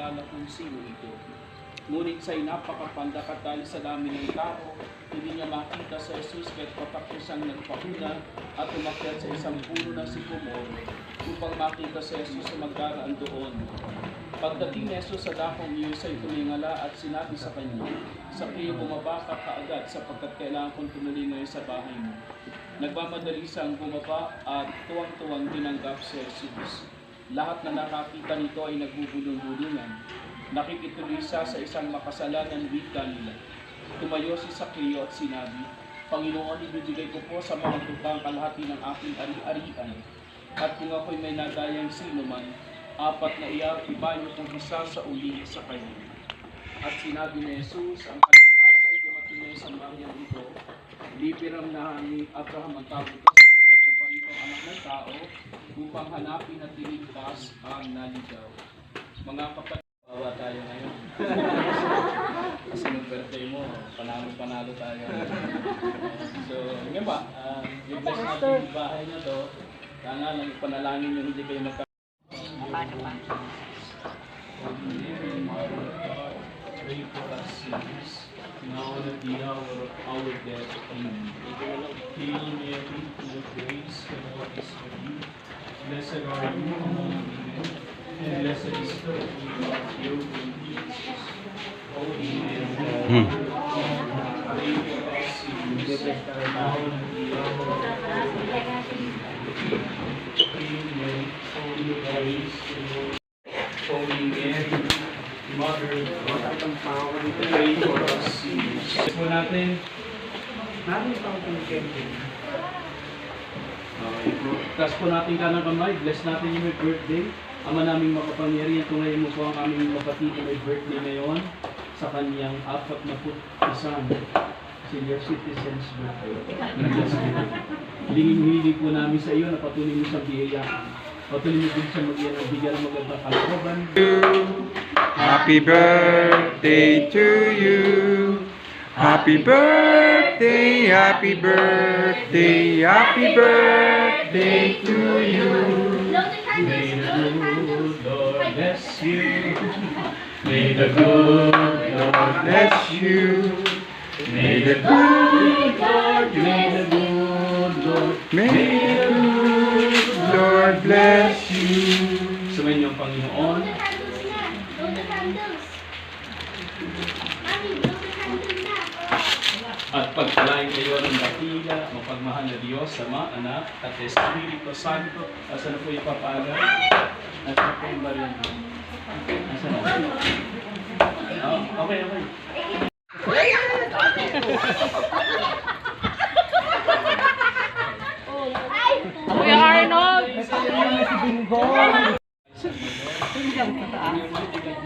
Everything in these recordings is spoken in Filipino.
makilala kung sino ito. Ngunit sa'y napakapandakat dahil sa dami ng tao, hindi niya makita sa Jesus kahit patakbo siyang nagpakuna at umakyat sa isang puno ng sikumor upang makita sa Jesus sa magdaraan doon. Pagdating ni Jesus sa dakong iyon sa'y tumingala at sinabi sa kanya, Sa kayo bumaba ka kaagad sapagkat kailangan kong tumuloy ngayon sa bahay mo. Nagmamadali siyang bumaba at tuwang-tuwang tinanggap si Jesus. Lahat na nakakita nito ay nagbubulong-bulungan. Nakikituloy siya sa isang makasalanan wika nila. Tumayo si Sakeo at sinabi, Panginoon, ibibigay ko po sa mga tukang kalahati ng aking ari-arian. At kung ako'y may nadayang sino man, apat na iya, iba niyo isa sa uli sa kanya. At sinabi ni Jesus, ang kaligtasan ay dumating na sa bayan ito, libiram na ni Abraham ang tawag ito sapagkat napalito ang anak ng tao upang hanapin at iligtas ang naligaw. Mga kapatid, bawa tayo ngayon. Kasi nung birthday mo, panalo-panalo tayo. so, ngayon ba, uh, yung bless natin yung bahay na to, sana lang ipanalangin yung hindi kayo magka Paano pa? Pray for us sinners, now the hour of our death. Amen. Hail Mary, full of grace, the Lord is with you. Blessed are you among women, and blessed is the fruit of your womb, Jesus. Holy Mary, Hmm. pray for us sinners, now the hour of our death. Hail Mary, full of grace, the Bless po natin. Okay po. Taas po natin ka ng kamay. Bless natin yung may birthday. Ama naming makapangyarihan, tungayin mo po ang aming kapatid na may birthday ngayon sa kanyang apat na put isang senior citizens birthday. Hilingin-hiling po namin sa iyo na patuloy mo siyang biyayaan. Patuloy mo din siya mag-iyan ng bigyan ng magandang kalooban. Happy birthday to you. Happy birthday, happy birthday, happy birthday to you. May the good Lord bless you. May the good Lord bless you. May the good Lord, may the good Lord, May the good Lord bless you. Sumayin niyo ang Panginoon. At pagpalain kayo ng dakila, mapagmahal na Diyos, Ama, Anak, at Espiritu Santo. Asa na po ipapaalam? At sa po yung bariyan? Asa na? Oh, okay, okay. Kuya Arnold!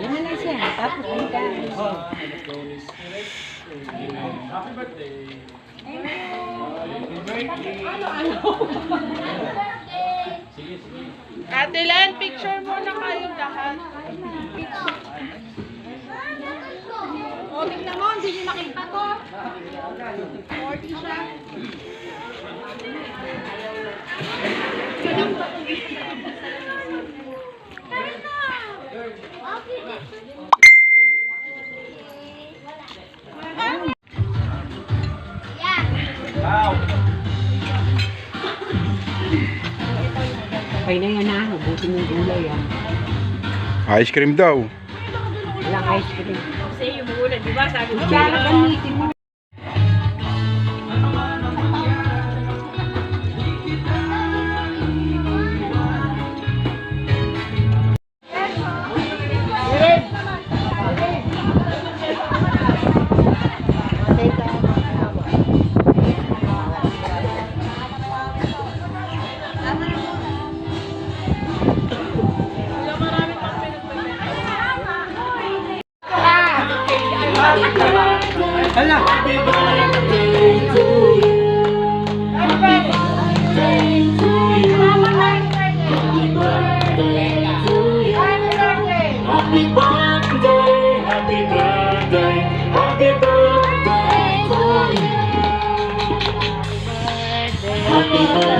Yan na lang siya. Tapos ang dami. Holy Spirit. Amen. Happy birthday. Happy birthday. Sige, sige. Ate Len, picture muna kayo lahat. O, tignan mo, hindi niyo nakita to. 40 siya. Okay Gulay ah. Ice cream daw. Walang ice cream. Kasi yung ulan, di ba? Sabi ko, mo. Happy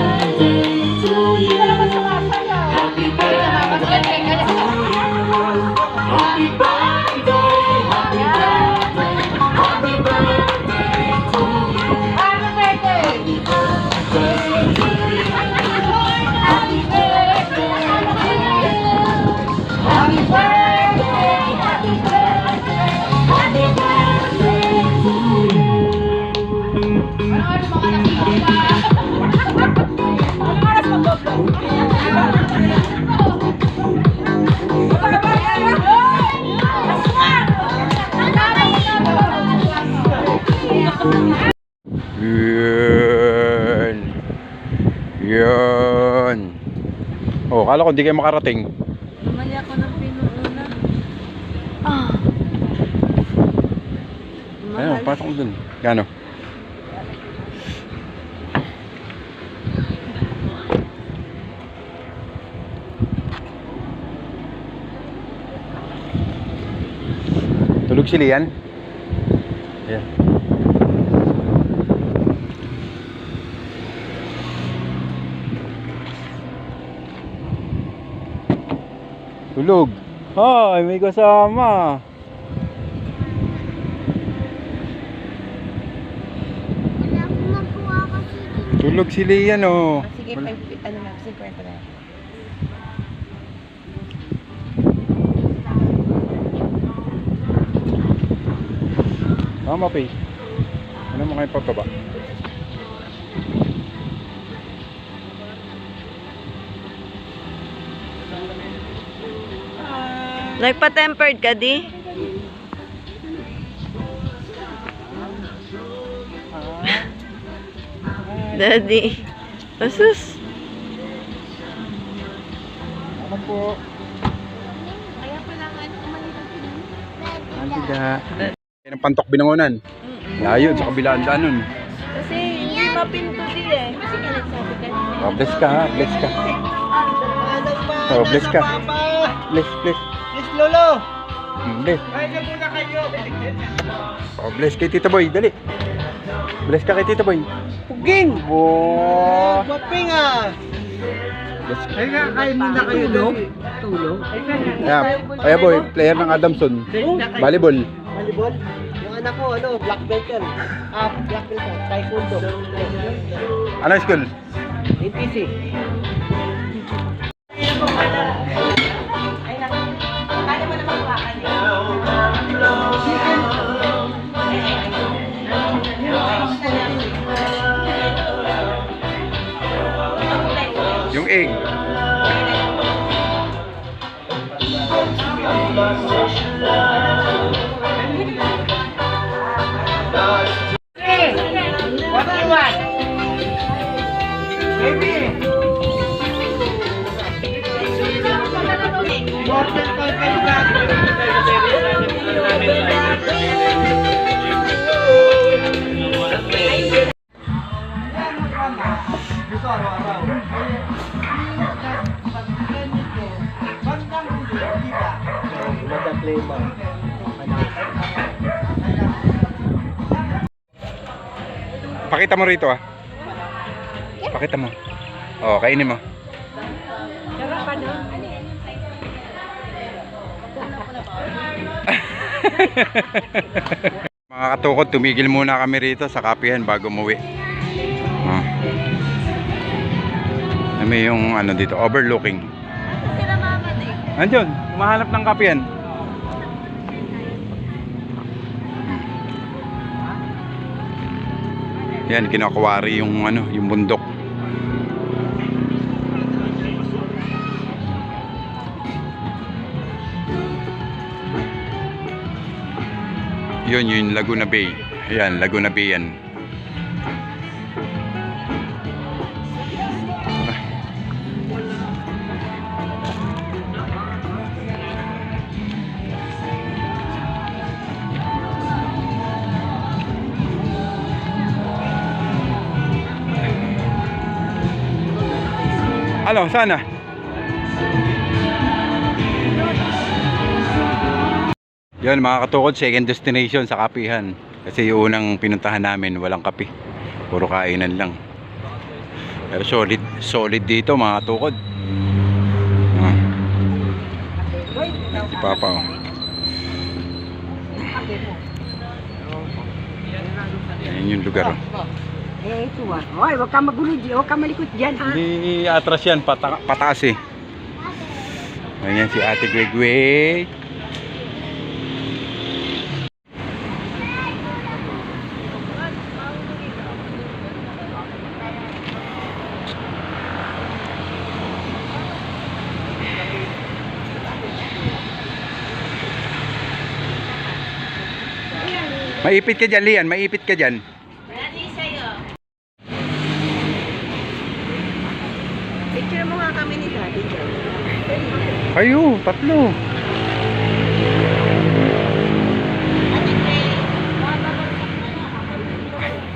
Oh, kala ko hindi kayo makarating. Mali ako ng pinuuna. Ah. Ayun, pasok mo dun. Gano? Tulog si Lian? Ayan. Tulog. Ay, may kasama. Tulog si Lian oh. Sige, Wala. five- ano na, sige, kwento na. Tama, Pay. Ano mo kayo pagkaba? Nagpa-tempered ka, di? Daddy. Asus. Ano po? Kaya pala nga ano umalis ang Ano da? Yan ang pantok binangonan. Layo, sa kabilaan daan nun. Kasi hindi mapinto di eh. Kasi nga nagsabi ka Oh, bless ka bless ka. Oh, bless ka. Bless, bless. Yes, Lolo! Hmm, bless. Kaya na muna kayo! Oh, bless kay Tita Boy, dali. Bless ka kay Tita Boy. Puging! Wow. Waping ah! Bless ka. Ay nga, kain muna kayo, no? Tulong? Ayan, Kaya boy, player ng Adamson. Volleyball. Volleyball? Yung anak ko, ano, black belt yan. Ah, black belt yan. Taekwondo. Ano school? APC. Yung egg. What do you want? Pakita mo rito ah. Pakita mo. Oh, kainin mo. Mga katukod, tumigil muna kami rito sa kapihan bago umuwi. Ah. Kami yung ano dito, overlooking. Sila mama din. Andiyon, humahanap ng kapihan. Yan, kinakuwari yung ano, yung bundok. Yun, yun, Laguna Bay. Ayan, Laguna Bay yan. Ano, sana? Yan mga katukod, second destination sa kapihan. Kasi yung unang pinuntahan namin, walang kape. Puro kainan lang. Pero solid, solid dito mga katukod. Ah. Si Papa oh. Yan yung lugar. oh. Eh, ah. Hoy, huwag ka magulo dyan. Huwag ka malikot dyan, ha? Hindi atras yan, pata pataas eh. Ayan si Ate Gwegwe. Maipit ka dyan, Lian. Maipit ka dyan. Picture mo nga kami ni Daddy dyan. Ayo, tatlo.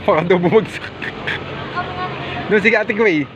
Baka daw bumagsak. Doon sige Ate Gway.